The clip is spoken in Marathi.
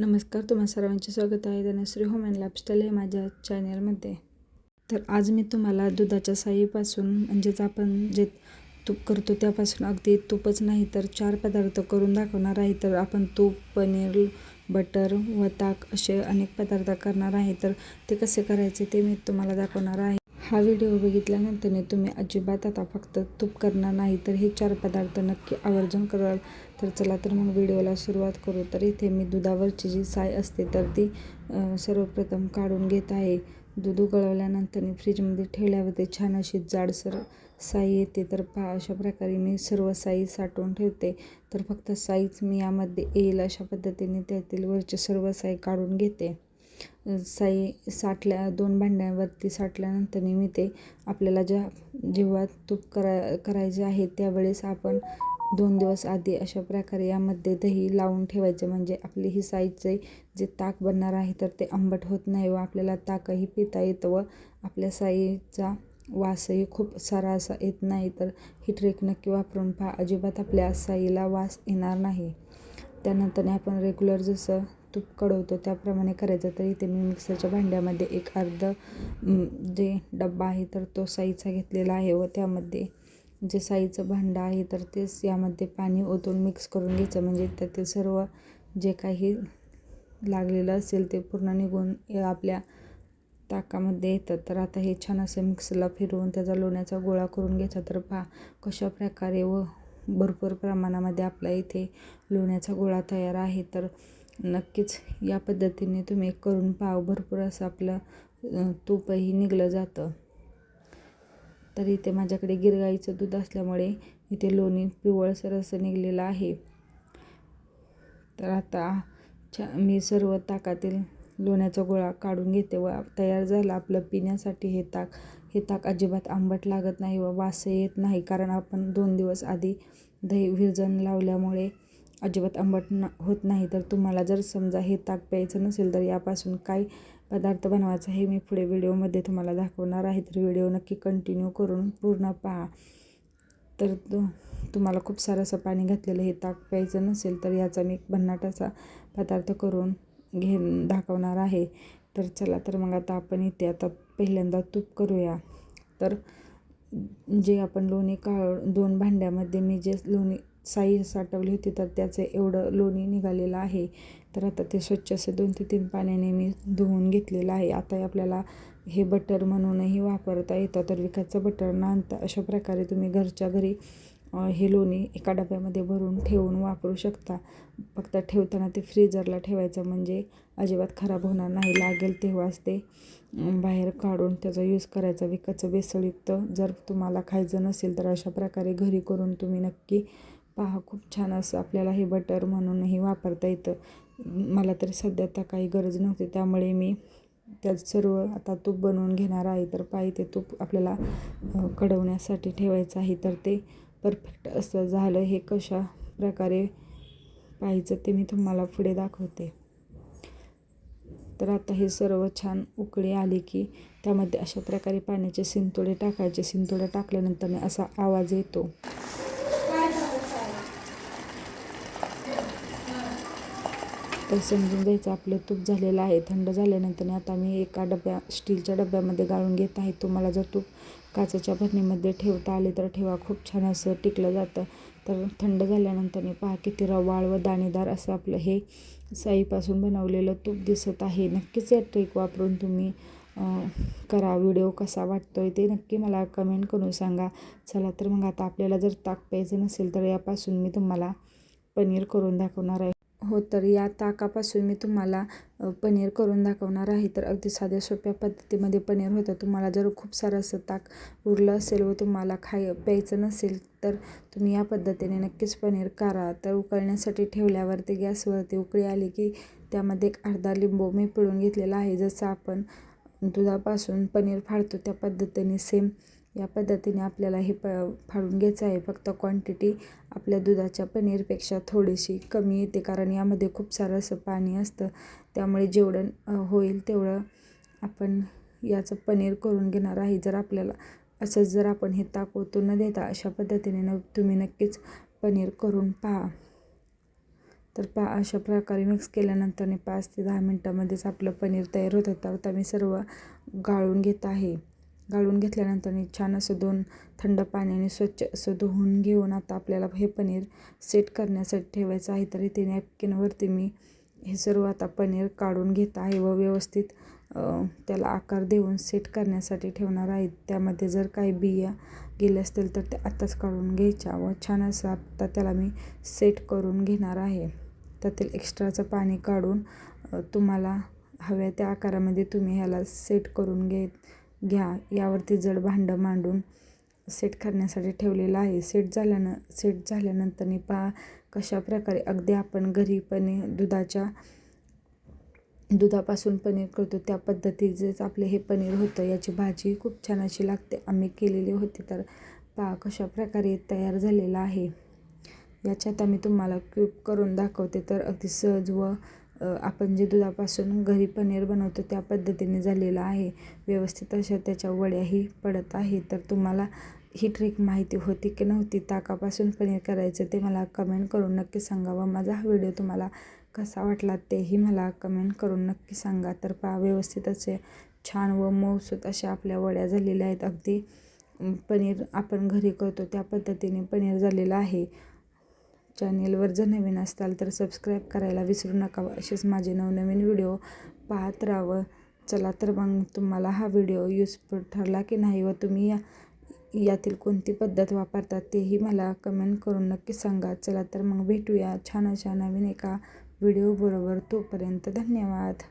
नमस्कार तुम्हा सर्वांचे स्वागत आहे धनश्री होम अँड लाईफस्टाईल हे माझ्या चॅनलमध्ये तर आज मी तुम्हाला दुधाच्या साईपासून म्हणजेच आपण जे तूप करतो त्यापासून अगदी तूपच नाही तर चार पदार्थ करून दाखवणार आहे. तर आपण तूप पनीर बटर व ताक असे अनेक पदार्थ करणार आहे. तर ते कसे करायचे ते मी तुम्हाला दाखवणार आहे. हा व्हिडिओ बघितल्यानंतर तुम्ही अजिबात आता फक्त तूप करणार नाही तर हे चार पदार्थ नक्की आवर्जून कराल. तर चला तर मग व्हिडिओला सुरुवात करू. तर इथे मी दुधावरची जी साय असते तर ती सर्वप्रथम काढून घेत आहे. दूध उकळवल्यानंतर फ्रीजमध्ये ठेवल्यावर ते छान अशी जाडसर साई येते. तर पहा अशा प्रकारे मी सर्व साई साठवून ठेवते. तर फक्त साईच मी यामध्ये येईल अशा पद्धतीने त्यातील वरचे सर्व साई काढून घेते. साई साठल्या दोन भांड्यांवरती साठल्यानंतर मी ते आपल्याला ज्या जेव्हा तूप करा करायचे आहे त्यावेळेस आपण दोन दिवस आधी अशा प्रकारे यामध्ये दही लावून ठेवायचे. म्हणजे आपली ही साईचे जे ताक बनणार आहे तर ते आंबट होत नाही व आपल्याला ताकही पिता येतं व आपल्या साईचा वासही खूप सारा असा येत नाही. तर ही ट्रेक नक्की वापरून पहा. अजिबात आपल्या साईला वास येणार नाही. त्यानंतर आपण रेग्युलर जसं तूप कढवतो त्याप्रमाणे करायचं. तर इथे मी मिक्सरच्या भांड्यामध्ये एक अर्ध जे डब्बा आहे तर तो साईचा घेतलेला आहे व त्यामध्ये जे साईचं भांडं आहे तर तेच यामध्ये पाणी ओतून मिक्स करून घ्यायचं. म्हणजे त्यातील सर्व जे काही लागलेलं असेल ते पूर्ण निघून आपल्या ताकामध्ये येतं. तर आता हे छान असं मिक्सरला फिरवून त्याचा लोण्याचा गोळा करून घ्यायचा. तर पहा कशा प्रकारे व भरपूर प्रमाणामध्ये आपल्या इथे लोण्याचा गोळा तयार आहे. तर नक्कीच या पद्धतीने तुम्ही करून पाव भरपूर असं आपलं तूपही निघलं जातं. तर इथे माझ्याकडे गिरगाईचं दूध असल्यामुळे इथे लोणी पिवळसर असं निघलेलं आहे. तर आता छा मी सर्व ताकातील लोण्याचा गोळा काढून घेते व तयार झाला आपलं पिण्यासाठी हे ताक. हे ताक अजिबात आंबट लागत नाही व वास येत नाही कारण आपण दोन दिवस आधी दही विरजण लावल्यामुळे अजिबात आंबट न होत नाही. तर तुम्हाला जर समजा हे ताक प्यायचं नसेल तर यापासून काय पदार्थ बनवायचा हे मी पुढे व्हिडिओमध्ये तुम्हाला दाखवणार आहे. तर व्हिडिओ नक्की कंटिन्यू करून पूर्ण पहा. तर तुम्हाला खूप सारं असं पाणी घातलेलं हे ताक प्यायचं नसेल तर याचा मी भन्नाट असा पदार्थ करून घे दाखवणार आहे. तर चला तर मग आता आपण इथे आता पहिल्यांदा तूप करूया. तर जे आपण लोणी काळ दोन भांड्यामध्ये मी जे लोणी साई साठवली होती तर त्याचं एवढं लोणी निघालेलं आहे. तर आता ते स्वच्छ असे दोन ते तीन पाण्याने मी धुवून घेतलेलं आहे. आता आपल्याला हे बटर म्हणूनही वापरता येतं. तर विकायचं बटर न आणता अशा प्रकारे तुम्ही घरच्या घरी हे लोणी एका डब्यामध्ये भरून ठेवून वापरू शकता. फक्त ठेवताना ते फ्रीजरला ठेवायचं म्हणजे अजिबात खराब होणार नाही. लागेल तेव्हाच ते बाहेर काढून त्याचा यूज करायचा. विकायचं बेसळयुक्त जर तुम्हाला खायचं नसेल तर अशा प्रकारे घरी करून तुम्ही नक्की पहा खूप छान असं आपल्याला हे बटर म्हणूनही वापरता येतं. मला तरी सध्या आता काही गरज नव्हती त्यामुळे मी त्यात सर्व आता तूप बनवून घेणार आहे. तर पाहिजे ते तूप आपल्याला कढवण्यासाठी ठेवायचं आहे. तर ते परफेक्ट असं झालं. हे कशा प्रकारे पाहायचं ते मी तुम्हाला पुढे दाखवते. तर आता हे सर्व छान उकळी आली की त्यामध्ये अशा प्रकारे पाण्याचे सिंतोडे टाकायचे. सिंतोडे टाकल्यानंतर असा आवाज येतो. तर समजून घ्यायचं आपलं तूप झालेलं आहे थंड झाल्यानंतर आता मी एका डब्या स्टीलच्या डब्यामध्ये गाळून घेत आहे. तुम्हाला जर तूप काचेच्या भरणीमध्ये ठेवता आले तर ठेवा खूप छान असं टिकलं जातं. तर थंड झाल्यानंतर मी पहा किती रवाळ व दाणेदार असं आपलं हे साईपासून बनवलेलं तूप दिसत आहे. नक्कीच या ट्रिक वापरून तुम्ही करा. व्हिडिओ कसा वाटतो आहे ते नक्की मला कमेंट करून सांगा. चला तर मग आता आपल्याला जर ताक प्यायचं नसेल तर यापासून मी तुम्हाला पनीर करून दाखवणार आहे. हो तर या ताकापासून मी तुम्हाला पनीर करून दाखवणार आहे. तर अगदी साध्या सोप्या पद्धतीमध्ये पनीर होतं. तुम्हाला जर खूप सारं असं ताक उरलं असेल व तुम्हाला खाय प्यायचं नसेल तर तुम्ही या पद्धतीने नक्कीच पनीर करा. तर उकळण्यासाठी ठेवल्यावरती गॅसवरती उकळी आली की त्यामध्ये एक अर्धा लिंबू मी पिळून घेतलेला आहे. जसं आपण दुधापासून पनीर फाडतो त्या पद्धतीने सेम या पद्धतीने आपल्याला हे प फाडून घ्यायचं आहे. फक्त क्वांटिटी आपल्या दुधाच्या पनीरपेक्षा थोडीशी कमी येते. कारण यामध्ये खूप सारं असं पाणी असतं. त्यामुळे जेवढं होईल तेवढं आपण याचं पनीर करून घेणार आहे. जर आपल्याला असंच जर आपण हे ताक ओतून न देता अशा पद्धतीने न तुम्ही नक्कीच पनीर करून पहा. तर पा अशा प्रकारे मिक्स केल्यानंतर पाच ते दहा मिनटामध्येच आपलं पनीर तयार होतं. तर आता मी सर्व गाळून घेत आहे. गाळून घेतल्यानंतर छान असं दोन थंड पाण्याने स्वच्छ असं धुवून घेऊन आता आपल्याला हे पनीर सेट करण्यासाठी ठेवायचं आहे. तर इथे नॅपकिनवरती मी हे सर्व आता पनीर काढून घेत आहे व व्यवस्थित त्याला आकार देऊन सेट करण्यासाठी ठेवणार आहे. त्यामध्ये जर काही बिया गेले असतील तर ते आत्ताच काढून घ्यायच्या व छान असं आता त्याला मी सेट करून घेणार आहे. त्यातील एक्स्ट्राचं पाणी काढून तुम्हाला हव्या त्या आकारामध्ये तुम्ही ह्याला सेट करून घेत घ्या. यावरती जड भांडं मांडून सेट करण्यासाठी ठेवलेलं आहे. सेट झाल्यानं सेट झाल्यानंतर पहा कशा प्रकारे अगदी आपण घरी पनीर दुधाच्या दुधापासून पनीर करतो. त्या पद्धतीचेच आपले हे पनीर होतं. याची भाजी खूप छान अशी लागते. आम्ही केलेली होती तर पहा कशा प्रकारे तयार झालेला आहे. याच्यात आम्ही तुम्हाला क्यूब करून दाखवते तर अगदी सहज व आपण जे दुधापासून घरी पनीर बनवतो त्या पद्धतीने झालेलं आहे. व्यवस्थित अशा त्याच्या वड्याही पडत आहे तर तुम्हाला ही ट्रिक माहिती होती की नव्हती ताकापासून पनीर करायचं ते मला कमेंट करून नक्की सांगा व माझा हा व्हिडिओ तुम्हाला कसा वाटला तेही मला कमेंट करून नक्की सांगा. तर पा व्यवस्थित असे छान व मऊसूत अशा आपल्या वड्या झालेल्या आहेत. अगदी पनीर आपण घरी करतो त्या पद्धतीने पनीर झालेलं आहे. चॅनेलवर जर नवीन असताल तर सबस्क्राईब करायला विसरू नका. असेच माझे नवनवीन व्हिडिओ पाहत राहावं. चला तर मग तुम्हाला हा व्हिडिओ युजफुल ठरला की नाही व तुम्ही या यातील कोणती पद्धत वापरतात तेही मला कमेंट करून नक्की सांगा. चला तर मग भेटूया छान अशा नवीन एका व्हिडिओबरोबर. तोपर्यंत धन्यवाद.